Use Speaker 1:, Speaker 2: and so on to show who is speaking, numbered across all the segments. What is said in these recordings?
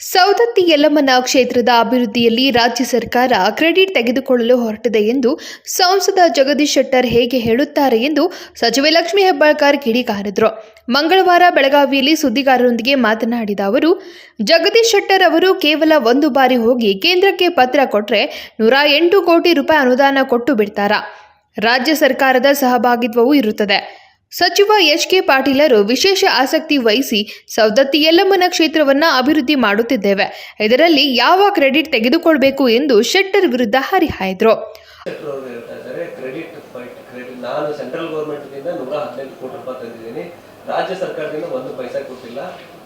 Speaker 1: ಸೌದತ್ತಿ ಯಲ್ಲಮ್ಮನ ಕ್ಷೇತ್ರದ ಅಭಿವೃದ್ಧಿಯಲ್ಲಿ ರಾಜ್ಯ ಸರ್ಕಾರ ಕ್ರೆಡಿಟ್ ತೆಗೆದುಕೊಳ್ಳಲು ಹೊರಟಿದೆ ಎಂದು ಸಂಸದ ಜಗದೀಶ್ ಶೆಟ್ಟರ್ ಹೇಗೆ ಹೇಳುತ್ತಾರೆ ಎಂದು ಸಚಿವೆ ಲಕ್ಷ್ಮೀ ಹೆಬ್ಬಾಳ್ಕರ್ ಕಿಡಿಕಾರಿದರು ಮಂಗಳವಾರ ಬೆಳಗಾವಿಯಲ್ಲಿ ಸುದ್ದಿಗಾರರೊಂದಿಗೆ ಮಾತನಾಡಿದ ಅವರು, ಜಗದೀಶ್ ಶೆಟ್ಟರ್ ಅವರು ಕೇವಲ ಒಂದು ಬಾರಿ ಹೋಗಿ ಕೇಂದ್ರಕ್ಕೆ ಪತ್ರ ಕೊಟ್ಟರೆ ನೂರ ಎಂಟು ಕೋಟಿ ರೂಪಾಯಿ ಅನುದಾನ ಕೊಟ್ಟು ಬಿಡ್ತಾರಾ? ರಾಜ್ಯ ಸರ್ಕಾರದ ಸಹಭಾಗಿತ್ವವೂ ಇರುತ್ತದೆ. ಸಚಿವ ಎಚ್ ಕೆ ಪಾಟೀಲರು ವಿಶೇಷ ಆಸಕ್ತಿ ವಹಿಸಿ ಸವದತ್ತಿ ಯಲ್ಲಮ್ಮನ ಕ್ಷೇತ್ರವನ್ನ ಅಭಿವೃದ್ಧಿ ಮಾಡುತ್ತಿದ್ದೇವೆ. ಇದರಲ್ಲಿ ಯಾವ ಕ್ರೆಡಿಟ್ ತೆಗೆದುಕೊಳ್ಬೇಕು ಎಂದು ಶೆಟ್ಟರ್ ವಿರುದ್ಧ ಹರಿಹಾಯ್ದರು.
Speaker 2: ಸೆಕ್ಟರ್ ಅವರು ಇದ್ದಾರೆ ಕ್ರೆಡಿಟ್ ಕ್ರೆಡಿಟ್ ನಾನು ಸೆಂಟ್ರಲ್ ಗೌರ್ಮೆಂಟ್ನಿಂದ ನೂರ ಹದಿನೈದು ಕೋಟಿ ರೂಪಾಯಿ ತಂದಿದ್ದೀನಿ. ರಾಜ್ಯ ಸರ್ಕಾರದಿಂದ ಒಂದು ಪೈಸಾ ಕೊಟ್ಟಿಲ್ಲ.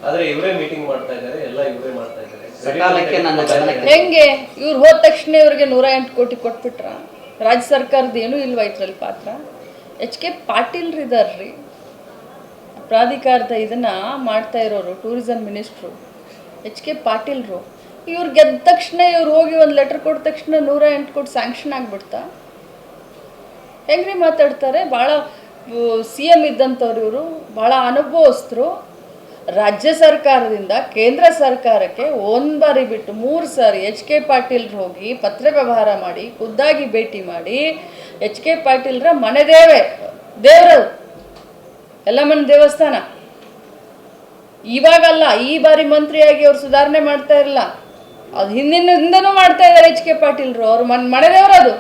Speaker 2: ಆದ್ರೆ ಇವರೇ ಮೀಟಿಂಗ್ ಮಾಡ್ತಾ ಇದ್ದಾರೆ ಎಲ್ಲ ಇವರೇ ಮಾಡ್ತಾ ಇದ್ದಾರೆ.
Speaker 3: ಸಕಾಲಕ್ಕೆ ನನ್ನ ಗಮನಕ್ಕೆ
Speaker 4: ಹೆಂಗೆ? ಇವ್ರು ಹೋದ ತಕ್ಷಣ ಇವ್ರಿಗೆ ನೂರ ಎಂಟು ಕೋಟಿ ಕೊಟ್ಬಿಟ್ರ? ರಾಜ್ಯ ಸರ್ಕಾರದ ಏನೂ ಇಲ್ವಾ ಇದ್ರಲ್ಲಿ ಪಾತ್ರ? ಎಚ್ ಕೆ ಪಾಟೀಲ್ ರೀ ಪ್ರಾಧಿಕಾರದ ಇದನ್ನ ಮಾಡ್ತಾ ಇರೋರು, ಟೂರಿಸಂ ಮಿನಿಸ್ಟ್ರು, ಎಚ್ ಕೆ ಪಾಟೀಲ್ರು. ಇವ್ರು ಗೆದ್ದ ತಕ್ಷಣ ಇವ್ರು ಹೋಗಿ ಒಂದು ಲೆಟರ್ ಕೊಟ್ಟ ತಕ್ಷಣ ನೂರ ಎಂಟು ಕೋಟಿ ಸ್ಯಾಂಕ್ಷನ್ ಆಗಿಬಿಡ್ತಾ? ಹೆಂಗ್ರಿ ಮಾತಾಡ್ತಾರೆ? ಭಾಳ ಸಿ ಎಂ ಇದ್ದಂಥವ್ರು ಇವರು ಭಾಳ ಅನುಭವಸ್ಥರು. ರಾಜ್ಯ ಸರ್ಕಾರದಿಂದ ಕೇಂದ್ರ ಸರ್ಕಾರಕ್ಕೆ ಒಂದು ಬಾರಿ ಬಿಟ್ಟು ಮೂರು ಸಾರಿ ಎಚ್ ಕೆ ಪಾಟೀಲ್ರು ಹೋಗಿ ಪತ್ರ ವ್ಯವಹಾರ ಮಾಡಿ, ಖುದ್ದಾಗಿ ಭೇಟಿ ಮಾಡಿ, ಎಚ್ ಕೆ ಪಾಟೀಲ್ರ ಮನೆ ದೇವೆ, ದೇವರದು ಎಲ್ಲಮ್ಮನ ದೇವಸ್ಥಾನ. ಇವಾಗಲ್ಲ, ಈ ಬಾರಿ ಮಂತ್ರಿಯಾಗಿ ಅವ್ರು ಸುಧಾರಣೆ ಮಾಡ್ತಾ ಇರಲ್ಲ. ಅದು ಹಿಂದಿನ ಹಿಂದನೂ ಮಾಡ್ತಾ ಇದ್ದಾರೆ ಎಚ್ ಕೆ ಪಾಟೀಲ್ರು, ಅವ್ರ ಮನ್, ಮನೆ ದೇವರದು.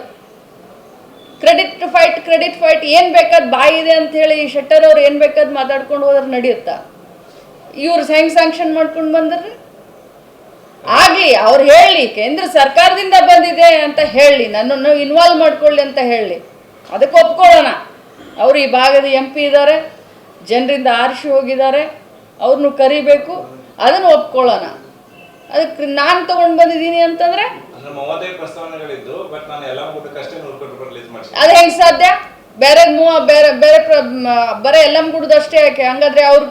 Speaker 4: ಕ್ರೆಡಿಟ್ ಫೈಟ್ ಕ್ರೆಡಿಟ್ ಫೈಟ್ ಏನು ಬೇಕಾದ್ ಬಾಯಿದೆ ಅಂತ ಹೇಳಿ ಶೆಟ್ಟರ್ ಅವ್ರು ಏನು ಬೇಕಾದ್ ಮಾತಾಡ್ಕೊಂಡು ಹೋದ್ರೆ ನಡೆಯುತ್ತಾ? ಇವ್ರು ಹೆಂಗ್ ಸ್ಯಾಂಕ್ಷನ್ ಮಾಡ್ಕೊಂಡು ಬಂದ್ರಿ? ಆಗ್ಲಿ ಅವ್ರು ಹೇಳಿ ಕೇಂದ್ರ ಸರ್ಕಾರದಿಂದ ಬಂದಿದೆ ಅಂತ ಹೇಳಿ ನನ್ನನ್ನು ಇನ್ವಾಲ್ವ್ ಮಾಡ್ಕೊಳ್ಳಿ ಅಂತ ಹೇಳಿ. ಅದಕ್ಕೆ ಒಪ್ಕೊಳ್ಳೋಣ. ಅವರು ಈ ಭಾಗದ ಎಂ ಪಿ ಇದ್ದಾರೆ ಜನರಿಂದ ಆರಿಸಿ ಹೋಗಿದ್ದಾರೆ ಅವ್ರನ್ನು ಕರಿಬೇಕು ಅದನ್ನು ಒಪ್ಕೊಳ್ಳೋಣ. ಅದಕ್ಕೆ ನಾನು ತಗೊಂಡು ಬಂದಿದ್ದೀನಿ ಅಂತಂದ್ರೆ? ಅದು ಹೆಂಗ್ ಸಾಧ್ಯ? ಬೇರೆ ಮೂವ ಬೇರೆ ಬೇರೆ ಬರೀ ಎಲ್ಲಮ್ ಅಷ್ಟೇ ಯಾಕೆ? ಹಂಗಾದ್ರೆ ಅವ್ರ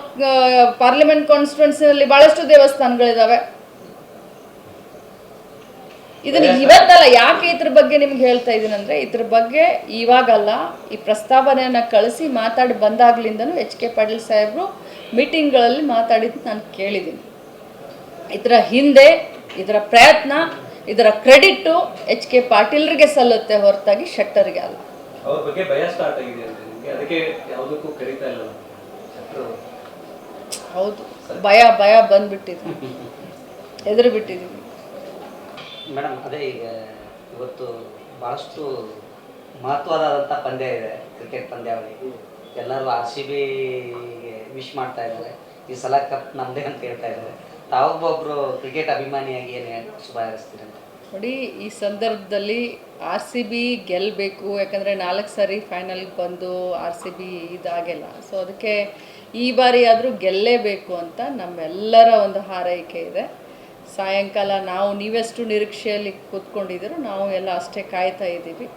Speaker 4: ಪಾರ್ಲಿಮೆಂಟ್ ಕಾನ್ಸ್ಟಿಟ್ಯೂನ್ಸಿನಲ್ಲಿ ಬಹಳಷ್ಟು ದೇವಸ್ಥಾನಗಳಿದಾವೆ. ಇದನ್ನ ಇವತ್ತಲ್ಲ ಯಾಕೆ ಇದ್ರ ಬಗ್ಗೆ ನಿಮ್ಗೆ ಹೇಳ್ತಾ ಇದ್ದೀನಂದ್ರೆ ಇದ್ರ ಬಗ್ಗೆ ಇವಾಗಲ್ಲ ಈ ಪ್ರಸ್ತಾವನೆಯನ್ನ ಕಳಿಸಿ ಮಾತಾಡಿ ಬಂದಾಗ್ಲಿಂದನೂ ಎಚ್ ಕೆ ಪಾಟೀಲ್ ಸಾಹೇಬ್ರು ಮೀಟಿಂಗ್ಗಳಲ್ಲಿ ಮಾತಾಡಿದ್ದು ನಾನು ಕೇಳಿದ್ದೀನಿ. ಇದರ ಹಿಂದೆ ಇದರ ಪ್ರಯತ್ನ ಇದರ ಕ್ರೆಡಿಟ್ಟು ಎಚ್ ಕೆ ಪಾಟೀಲ್ರಿಗೆ ಸಲ್ಲುತ್ತೆ ಹೊರತಾಗಿ ಶೆಟ್ಟರ್ಗೆ ಅಲ್ಲ.
Speaker 2: ಅವ್ರ ಬಗ್ಗೆ ಭಯ ಸ್ಟಾರ್ಟ್ ಆಗಿದೆ ಅಂತ ನಿಮಗೆ? ಅದಕ್ಕೆ ಯಾವುದಕ್ಕೂ ಕರೀತಾ ಇಲ್ಲ
Speaker 4: ಹೌದು. ಭಯ ಭಯ ಬಂದ್ಬಿಟ್ಟಿದೆ. ಎದುರು ಬಿಟ್ಟಿದ್ದೀವಿ
Speaker 3: ಮೇಡಮ್ ಅದೇ ಈಗ ಇವತ್ತು ಭಾಳಷ್ಟು ಮಹತ್ವದಾದಂಥ ಪಂದ್ಯ ಇದೆ ಕ್ರಿಕೆಟ್ ಪಂದ್ಯಾವಳಿ. ಎಲ್ಲರೂ ಆರ್ ಸಿ ಬಿಗೆ ವಿಶ್ ಮಾಡ್ತಾ ಇದ್ದಾರೆ. ಈ ಸಲ ಕಪ್ ನಮ್ಮದೇ ಅಂತ ಹೇಳ್ತಾ ಇದ್ದಾರೆ. ತಾವೊಬ್ಬೊಬ್ರು ಕ್ರಿಕೆಟ್ ಅಭಿಮಾನಿಯಾಗಿ ಏನು ಶುಭ ಹಾರೈಸ್ತೀರಿ ಅಂತ?
Speaker 4: ನೋಡಿ ಈ ಸಂದರ್ಭದಲ್ಲಿ ಆರ್ ಸಿ ಬಿ ಗೆಲ್ಲಬೇಕು ಯಾಕಂದರೆ ನಾಲ್ಕು ಸಾರಿ ಫೈನಲ್ಗೆ ಬಂದು ಆರ್ ಸಿ ಬಿ ಇದಾಗೆಲ್ಲ. ಸೊ ಅದಕ್ಕೆ ಈ ಬಾರಿ ಆದರೂ ಗೆಲ್ಲೇಬೇಕು ಅಂತ ನಮ್ಮೆಲ್ಲರ ಒಂದು ಹಾರೈಕೆ ಇದೆ. ಸಾಯಂಕಾಲ ನಾವು ನೀವೆಷ್ಟು ನಿರೀಕ್ಷೆಯಲ್ಲಿ ಕೂತ್ಕೊಂಡಿದ್ದೀರೋ ನಾವು ಎಲ್ಲ ಅಷ್ಟೇ ಕಾಯ್ತಾ ಇದ್ದೀವಿ.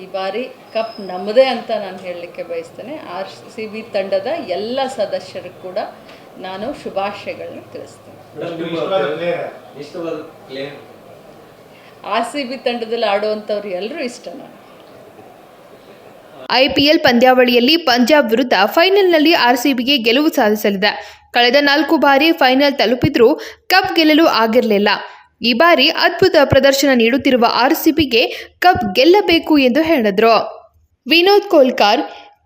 Speaker 4: ಈ ಬಾರಿ ಕಪ್ ನಮ್ಮದೇ ಅಂತ ನಾನು ಹೇಳಲಿಕ್ಕೆ ಬಯಸ್ತೇನೆ. ಆರ್ ಸಿ ಬಿ ತಂಡದ ಎಲ್ಲ ಸದಸ್ಯರು ಕೂಡ ನಾನು ಶುಭಾಶಯಗಳನ್ನ ತಿಳಿಸ್ತೇನೆ. ಆರ್ ಸಿ ಬಿ ತಂಡದಲ್ಲಿ ಆಡುವಂಥವ್ರು ಎಲ್ಲರೂ ಇಷ್ಟ
Speaker 1: ಐಪಿಎಲ್ ಪಂದ್ಯಾವಳಿಯಲ್ಲಿ ಪಂಜಾಬ್ ವಿರುದ್ಧ ಫೈನಲ್ನಲ್ಲಿ ಆರ್ಸಿಬಿಗೆ ಗೆಲುವು ಸಾಧಿಸಲಿದೆ. ಕಳೆದ ನಾಲ್ಕು ಬಾರಿ ಫೈನಲ್ ತಲುಪಿದ್ರೂ ಕಪ್ ಗೆಲ್ಲಲು ಆಗಿರಲಿಲ್ಲ. ಈ ಬಾರಿ ಅದ್ಭುತ ಪ್ರದರ್ಶನ ನೀಡುತ್ತಿರುವ ಆರ್ಸಿಬಿಗೆ ಕಪ್ ಗೆಲ್ಲಬೇಕು ಎಂದು ಹೇಳಿದ್ರು. Vinod Kolkar,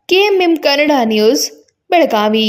Speaker 1: KMM Kannada news, Belagavi.